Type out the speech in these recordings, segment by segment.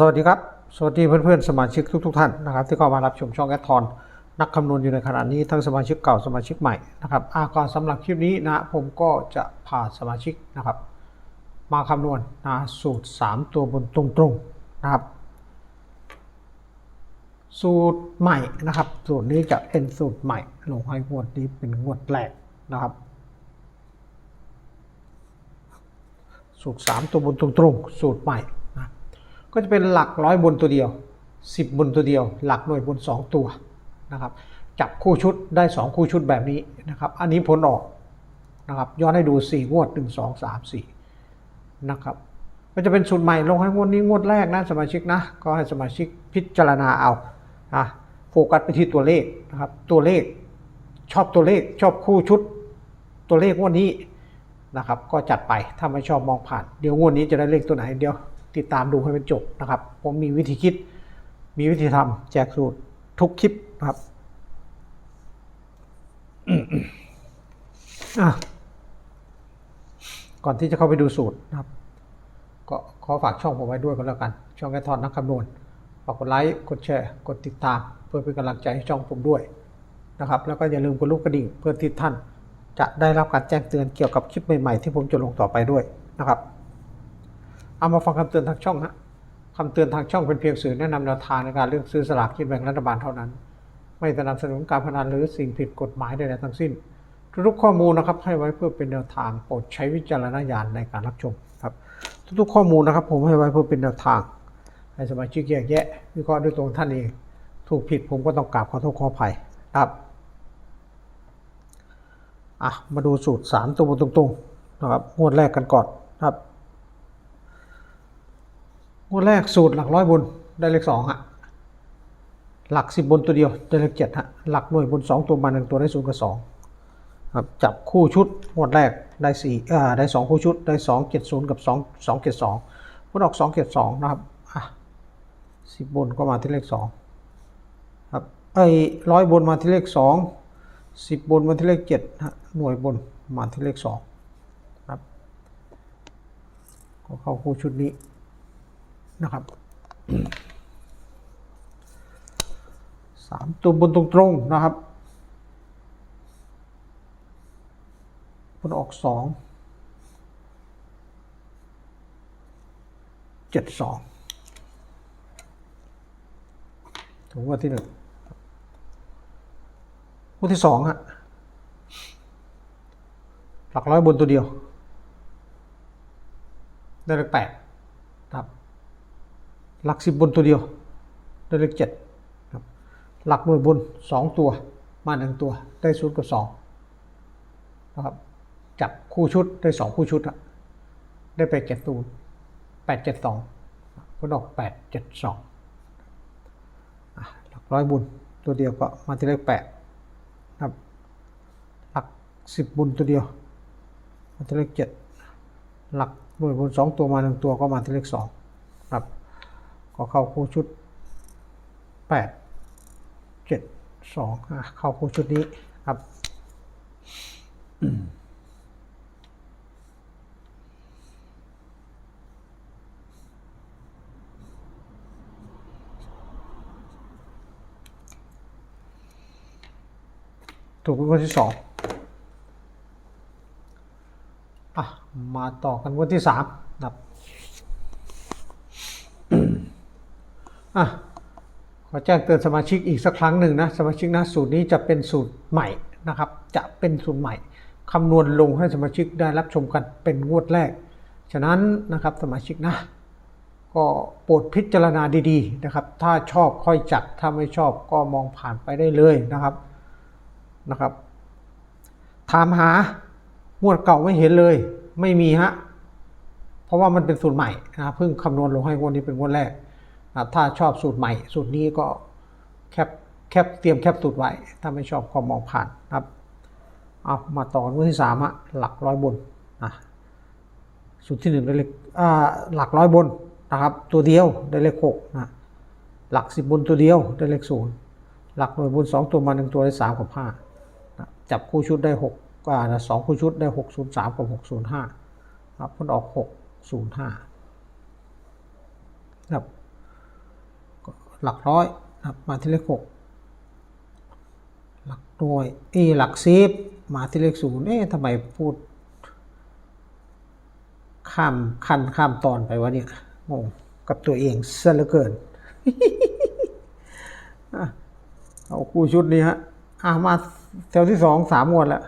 สวัสดีครับ สวัสดีเพื่อนๆ สมาชิกทุกๆท่านนะครับที่เข้ามารับชมช่องแอดทอนนักคำนวณอยู่ในขณะนี้ทั้งสมาชิกเก่าสมาชิกใหม่นะครับอาก่อนสำหรับคลิปนี้นะผมก็จะพาสมาชิกนะครับ มาคำนวณนะสูตร 3 ตัวบนตรงๆนะครับ สูตรใหม่นะครับ สูตรนี้จะเป็นสูตรใหม่ลงให้งวดนี้เป็นงวดแรกนะครับสูตร 3 ตัวบนตรงๆสูตรใหม่ ก็จะเป็นหลักร้อยบนตัวเดียว 10 บนตัวเดียว หลักหน่วยบน 2 ตัวนะครับจับคู่ชุดได้ 2 คู่ชุดแบบนี้นะครับ อันนี้ผลออกนะครับย้อนให้ดู4งวด 1 2 3 4นะครับก็จะเป็นสูตรใหม่ลงให้งวดนี้งวดแรกนะสมาชิกนะก็ให้สมาชิกพิจารณาเอานะโฟกัสไปที่ตัวเลขนะครับตัวเลขชอบตัวเลขชอบคู่ชุดตัวเลขงวดนี้นะครับก็จัดไปถ้าไม่ชอบมองผ่าน เดี๋ยวงวดนี้จะได้เลขตัวไหนเดี๋ยว ติดตามดูให้มันจบนะครับ ผมมีวิธีคิด มีวิธีทำแจกสูตรทุกคลิปนะครับก่อนที่จะเข้าไปดูสูตรนะครับ ก็ขอฝากช่องผมไว้ด้วยก็แล้วกัน ช่องแอทอนนักคำนวณฝากกดไลค์กดแชร์ กดติดตาม เพื่อเป็นกำลังใจให้ช่องผมด้วยนะครับ แล้วก็อย่าลืมกดลูกกระดิ่งเพื่อที่ท่าน จะได้รับการแจ้งเตือนเกี่ยวกับคลิปใหม่ๆที่ผมจะลงต่อไปด้วยนะครับ เอามาฟังคำเตือนทางช่องฮะคำเตือนทางช่องเป็นเพียงสื่อแนะนำแนวทางในการเลือกซื้อสลากกินแบ่งรัฐบาลเท่านั้น ไม่สนับสนุนการพนันหรือสิ่งผิดกฎหมายใดๆทั้งสิ้น ทุกข้อมูลนะครับให้ไว้เพื่อเป็นแนวทางโปรดใช้วิจารณญาณในการรับชมครับ ทุกๆข้อมูลนะครับ ผมให้ไว้เพื่อเป็นแนวทาง ให้สมาชิกแยกแยะวิเคราะห์ด้วยตัวท่านเอง ถูกผิดผมก็ต้องกราบขอโทษขออภัยครับอะมาดูสูตรสามตัวตรงๆนะครับงวดแรกกันก่อนครับ งวดแรกสูตรหลักร้อยบนได้เลขสองฮะหลักสิบบนตัวเดียวได้เลขเจ็ดฮะหลักหน่วยบนสองตัวมาหนึ่งตัวได้ศูนย์กับสองครับจับคู่ชุดงวดแรกได้สี่อ่าได้สองคู่ชุดได้สองเจ็ดศูนย์กับสองสองเจ็ดสองมันออกสองเจ็ดสองนะครับอะสิบบนก็มาที่เลขสองครับไอ้ร้อยบนมาที่เลขสองสิบบนมาที่เลขเจ็ดฮะหน่วยบนมาที่เลขสองครับก็เข้าคู่ชุดนี้ นะครับสามตัวบนตรงๆนะครับบนออกสองเจ็ดสองถึงว่าที่หนึ่งคู่ที่สองฮะหลักร้อยบนตัวเดียว ได้เลขแปด หลักสิบบนตัวเดียวได้เลขเจ็ดครับหลักหน่วยบนสองตัว มาหนึ่งตัวได้ศูนย์กับสองนะครับจับคู่ชุดได้สองคู่ชุดอะได้ไปเจ็ดตูนแปดเจ็ดสองก็ดอกแปดเจ็ดสองหลักร้อยบุญตัวเดียวก็มาที่เลขแปดครับหลักสิบบนตัวเดียวมาที่เลขเจ็ดหลักหน่วยบนสองตัวมาหนึ่งตัวก็มาที่เลขสอง ก็เข้าคู่ชุดแปดเจ็ดสองอะเข้าคู่ชุดนี้ครับอืมถูกเป็นคนที่สองอะ มาต่อกันวันที่สามนะครับ อะขอแจ้งเตือนสมาชิกอีกสักครั้งหนึ่งนะสมาชิกนะสูตรนี้จะเป็นสูตรใหม่นะครับ จะเป็นสูตรใหม่คำนวณลงให้สมาชิกได้รับชมกันเป็นงวดแรก ฉะนั้นนะครับสมาชิกนะ ก็โปรดพิจารณาดีๆนะครับ ถ้าชอบค่อยจัดถ้าไม่ชอบก็มองผ่านไปได้เลยนะครับนะครับ ถามหางวดเก่าไม่เห็นเลย ไม่มีฮะเพราะว่ามันเป็นสูตรใหม่นะครับเพิ่งคำนวณลงให้งวดนี้เป็นงวดแรก ถ้าชอบสูตรใหม่ สูตรนี้ก็แคปแคปเตรียมแคปสูตรไว้ ถ้าไม่ชอบก็มองผ่านนะครับเอามาต่อกันวันที่สามอะหลักร้อยบนอะสูตรที่หนึ่งได้เลขอ่าหลักร้อยบนนะครับ ตัวเดียวได้เลขหกนะหลักสิบบนตัวเดียวได้เลขศูนย์หลักหน่วยบนสองตัวมาหนึ่งตัวได้สามกับห้าจับคู่ชุดได้หกอ่าสองคู่ชุดได้หกศูนย์สามกับหกศูนย์ห้าครับผลออกหกศูนย์ห้าครับ หลักร้อยนะครับมาที่เลขหกหลักหน่วยเอหลักสิบมาที่เลขศูนย์เอ๊ะทำไมพูด ข้ามขั้นข้ามตอนไปวะเนี่ยงงกับตัวเองซะเหลือเกินเอาคู่ชุดนี้ฮะอะมาแถวที่สองสามงวดแล้ว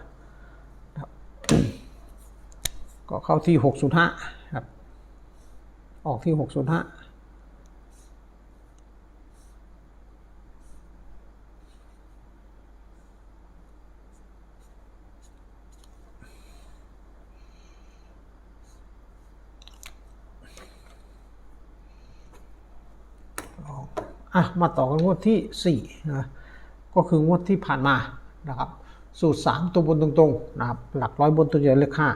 ก็เข้าที่หกศูนย์ห้าครับ ออกที่หกศูนย์ห้า อะมาต่อกันงวดที่สี่นะก็คืองวดที่ผ่านมานะครับสูตรสามตัวบนตรงๆนะครับหลักร้อยบนตัวเดียวเลขห้า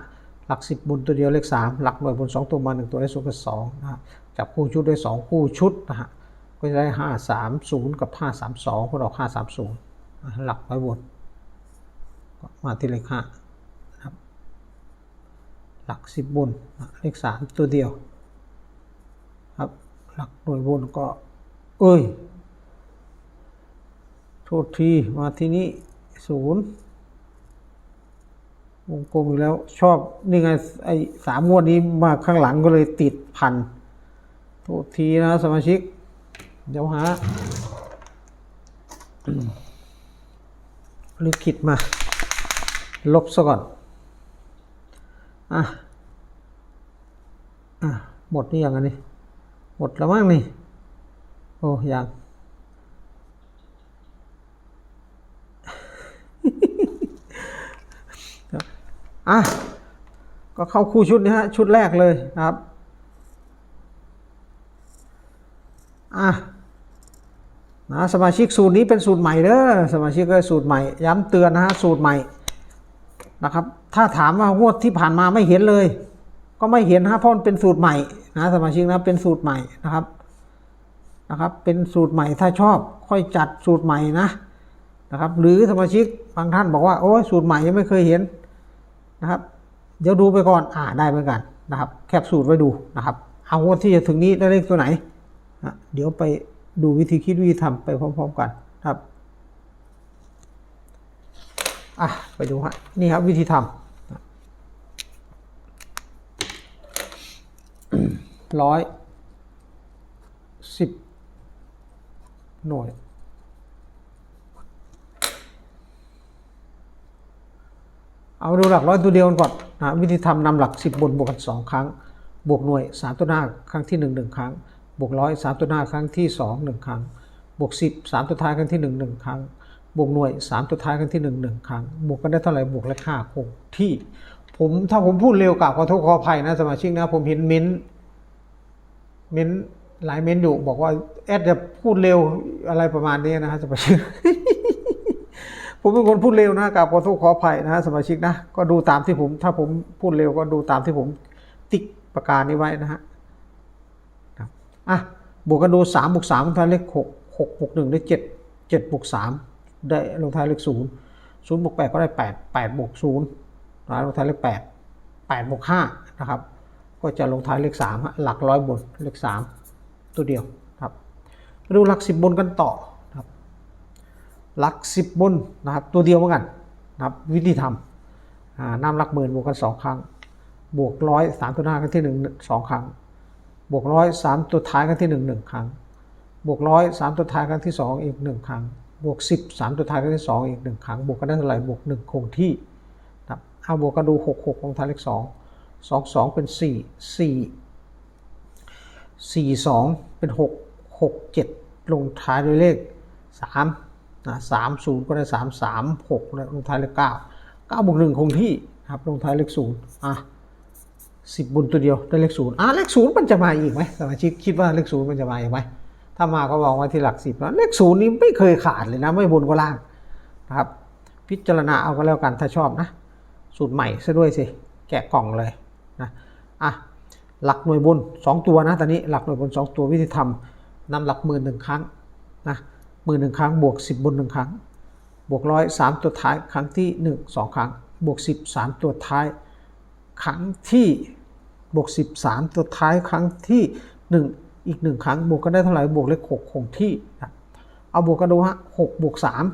หลักสิบบนตัวเดียวเลขสามหลักหน่วยบนสองตัวมาหนึ่งตัวได้สูงกับสองนะครับจับคู่ชุดได้สองคู่ชุดนะฮะก็จะได้ห้าสามศูนย์กับห้าสามสองก็ออกห้าสามศูนย์หลักร้อยบนมาที่เลขห้านะครับหลักสิบบนเลขสามตัวเดียวครับหลักหน่วยบนก็ เอ้ย โทษที มาที่นี่ศูนย์วงกลมอีกแล้ว ชอบ นี่ไง ไอ้สามงวดนี้มาข้างหลังก็เลยติดพัน โทษทีนะสมาชิก เดี๋ยวหาอืมลิขิตมา ลบซะก่อน อะ อะ หมดนี่ยังอันนี้หมดแล้วมั้งนี่ โอ้ยัง อะ ก็เข้าคู่ชุดนี้ฮะ ชุดแรกเลยนะครับ อะนะสมาชิกสูตรนี้เป็นสูตรใหม่เด้อสมาชิกก็สูตรใหม่ ย้ำเตือนนะฮะสูตรใหม่นะครับ ถ้าถามว่างวดที่ผ่านมาไม่เห็นเลย ก็ไม่เห็นฮะเพราะมันเป็นสูตรใหม่นะสมาชิกนะเป็นสูตรใหม่นะครับ นะครับ เป็นสูตรใหม่ถ้าชอบค่อยจัดสูตรใหม่นะนะครับ หรือสมาชิกบางท่านบอกว่าโอ้ยสูตรใหม่ยังไม่เคยเห็นนะครับ เดี๋ยวดูไปก่อนอ่าได้เหมือนกันนะครับ แคปสูตรไว้ดูนะครับ เอางวดที่จะถึงนี้ได้เลขตัวไหนนะเดี๋ยวไปดูวิธีคิดวิธีทำไปพร้อม ๆ กันครับอะไปดูฮะนี่ครับวิธีทำร้อยสิบ หน่วย เอาดูหลักร้อยตัวเดียวก่อนนะวิธีทำนำหลักสิบบนบวกกันสองครั้ง บวกหน่วยสามตัวหน้าครั้งที่หนึ่งหนึ่งครั้ง บวกร้อยสามตัวหน้าครั้งที่สองหนึ่งครั้ง บวกสิบสามตัวท้ายครั้งที่หนึ่งหนึ่งครั้ง บวกหน่วยสามตัวท้ายครั้งที่หนึ่งหนึ่งครั้ง บวกกันได้เท่าไหร่บวกเลขห้าคงที่ผมถ้าผมพูดเร็วกับขอโทษขออภัยนะสมาชิกนะผมเห็นเม้นต์เม้น หลายเม้นอยู่บอกว่าแอดจะพูดเร็วอะไรประมาณนี้นะฮะสมาชิก ผมเป็นคนพูดเร็วนะกับขอโทษขออภัยนะฮะสมาชิกนะก็ดูตามที่ผม ถ้าผมพูดเร็วก็ดูตามที่ผมติ๊กประกาศนี้ไว้นะฮะครับอะบวกกันดูสามบวกสามลงท้ายเลขหกหกบวกหนึ่งได้เจ็ดเจ็ดบวกสามได้ลงท้ายเลขศูนย์ศูนย์บวกแปดก็ได้แปดแปดบวกศูนย์ลงท้ายเลขแปดแปดบวกห้านะครับ ก็จะลงท้ายเลขสามฮะหลักร้อยบนเลขสาม ตัวเดียวครับมาดูหลักสิบบนกันต่อครับหลักสิบบนนะครับตัวเดียวเหมือนกันนะครับวิธีทำนำหลักหมื่นบวกกันสองครั้ง บวกร้อยสามตัวหน้ากันที่หนึ่งสองครั้ง บวกร้อยสามตัวท้ายกันที่หนึ่งหนึ่งครั้ง บวกร้อยสามตัวท้ายกันที่สองอีกหนึ่งครั้ง บวกสิบสามตัวท้ายกันที่สองอีกหนึ่งครั้ง บวกกันได้เท่าไหร่บวกหนึ่งคงที่นะครับเอาบวกกันดูหกหกลงท้ายเลขสองสองสองเป็นสี่สี่ สี่สองเป็นหกหกเจ็ดลงท้ายด้วยเลขสามนะสามศูนย์ก็ได้สามสามหกลงท้ายเลขเก้าเก้าบวกหนึ่งคงที่ครับลงท้ายเลขศูนย์อะสิบบนตัวเดียวได้เลขศูนย์อะ เลขศูนย์มันจะมาอีกไหมสมาชิกคิดว่าเลขศูนย์มันจะมาอีกไหมถ้ามาก็วางไว้ที่หลักสิบแล้วเลขศูนย์นี้ไม่เคยขาดเลยนะ ไม่บนก็ล่างนะครับ พิจารณาเอาก็แล้วกันถ้าชอบนะ สูตรใหม่ซะด้วยสิ แกะกล่องเลยนะ หลักหน่วยบน 2 ตัวนะตอนนี้หลักหน่วยบน 2 ตัววิธีทำนำหลักหมื่นหนึ่งครั้งนะหมื่นหนึ่งครั้งบวก 10 บนหนึ่งครั้ง บวกร้อยสามตัวท้ายครั้งที่ 1 2 ครั้ง บวก 10 3 ตัวท้ายครั้งที่บวก 10 3 ตัวท้ายครั้งที่ 1 อีกหนึ่งครั้ง บวกกันได้เท่าไหร่บวกเลขหกคงที่นะเอาบวกกันดูฮะหกบวกสาม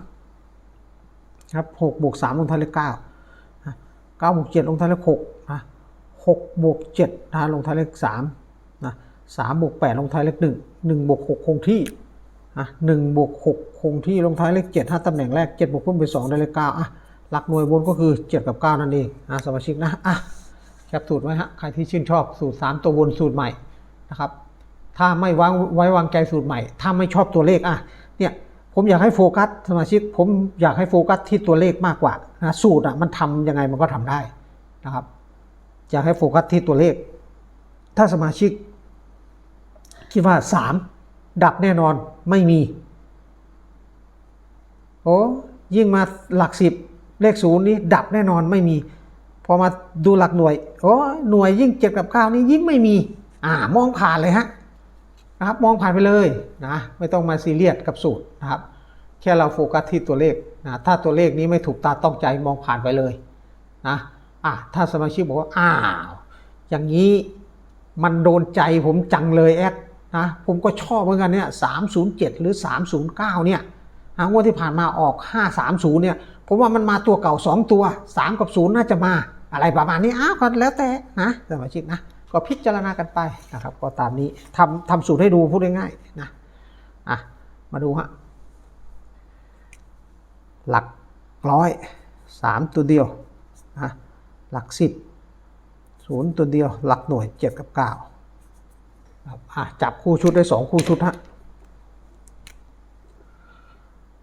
ครับหกบวกสามลงท้ายเลขเก้าเก้าบวกเจ็ดลงท้ายเลขหก นะหกบวกเจ็ดนะลงท้ายเลขสามนะสามบวกแปดลงท้ายเลขหนึ่งหนึ่งบวกหกคงที่อะหนึ่งบวกหกคงที่ลงท้ายเลขเจ็ดห้าตำแหน่งแรกเจ็ดบวกเพิ่มเป็นสองได้เลขเก้าอะหลักหน่วยบนก็คือเจ็ดกับเก้านั่นเองนะสมาชิกนะอะแคปสูตรไว้ฮะใครที่ชื่นชอบสูตร 3 ตัวบนสูตรใหม่นะครับถ้าไม่วางไว้วางใจสูตรใหม่ ถ้าไม่ชอบตัวเลขอะเนี่ยผมอยากให้โฟกัสสมาชิก ผมอยากให้โฟกัสที่ตัวเลขมากกว่านะสูตรอะมันทำยังไงมันก็ทำได้นะครับ อยากให้โฟกัสที่ตัวเลข ถ้าสมาชิก คิดว่า3ดับแน่นอนไม่มี โอ้ยิ่งมาหลักสิบเลขศูนย์นี้ดับแน่นอนไม่มี พอมาดูหลักหน่วยโอ้หน่วยยิ่งเจ็ดกับเก้านี่ยิ่งไม่มี อ่ามองผ่านเลยฮะนะครับมองผ่านไปเลยนะไม่ต้องมาซีเรียสกับสูตรนะครับ แค่เราโฟกัสที่ตัวเลขนะถ้าตัวเลขนี้ไม่ถูกตาต้องใจมองผ่านไปเลยนะ อะถ้าสมาชิกบอกว่าอ้าวอย่างนี้มันโดนใจผมจังเลยแอดนะผมก็ชอบเหมือนกันเนี่ยสามศูนย์เจ็ดหรือสามศูนย์เก้าเนี่ยนะงวดที่ผ่านมาออกห้าสามศูนย์เนี่ยผมว่ามันมาตัวเก่า2ตัว3กับ0น่าจะมาอะไรประมาณนี้อ้าวก็แล้วแต่นะสมาชิกนะก็พิจารณากันไปนะครับ ก็ตามนี้ทำทำสูตรให้ดูพูดง่ายๆนะอะมาดูฮะหลักร้อยสามตัวเดียวนะ หลักสิบศูนย์ตัวเดียวหลักหน่วยเจ็ดกับเก้าครับจับคู่ชุดได้สองคู่ชุดฮะ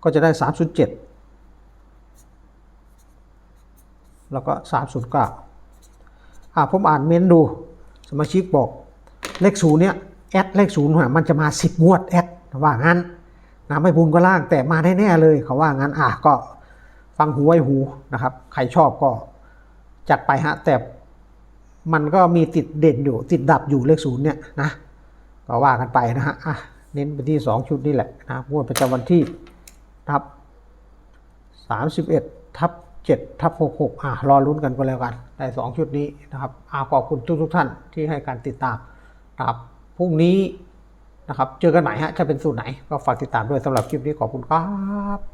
ก็จะได้สามศูนย์เจ็ดแล้วก็309อ่าผมอ่านเมนต์ดู สมาชิกบอกเลขศูนย์เนี่ยแอดเลขศูนย์มันจะมา10งวดแอดว่างั้นนะไม่บุญก็ล่างแต่มาแน่ๆเลยเขาว่างั้นอะก็ฟังหูไว้หูนะครับ ใครชอบก็ จัดไปฮะ แต่มันก็มีติดเด่นอยู่ ติดดับอยู่เลขศูนย์เนี่ยนะ ก็ว่ากันไปนะฮะอะเน้นไปที่ 2 ชุดนี่แหละนะงวดประจำวันที่นะครับ 31 ทับ 7 ทับ 66 อะ รอลุ้นกันก็แล้วกันได้2ชุดนี้นะครับอาขอบคุณทุกทุกท่านที่ให้การติดตามนะครับพรุ่งนี้นะครับ เจอกันใหม่ฮะ จะเป็นสูตรไหน ก็ฝากติดตามด้วยสำหรับคลิปนี้ขอบคุณครับ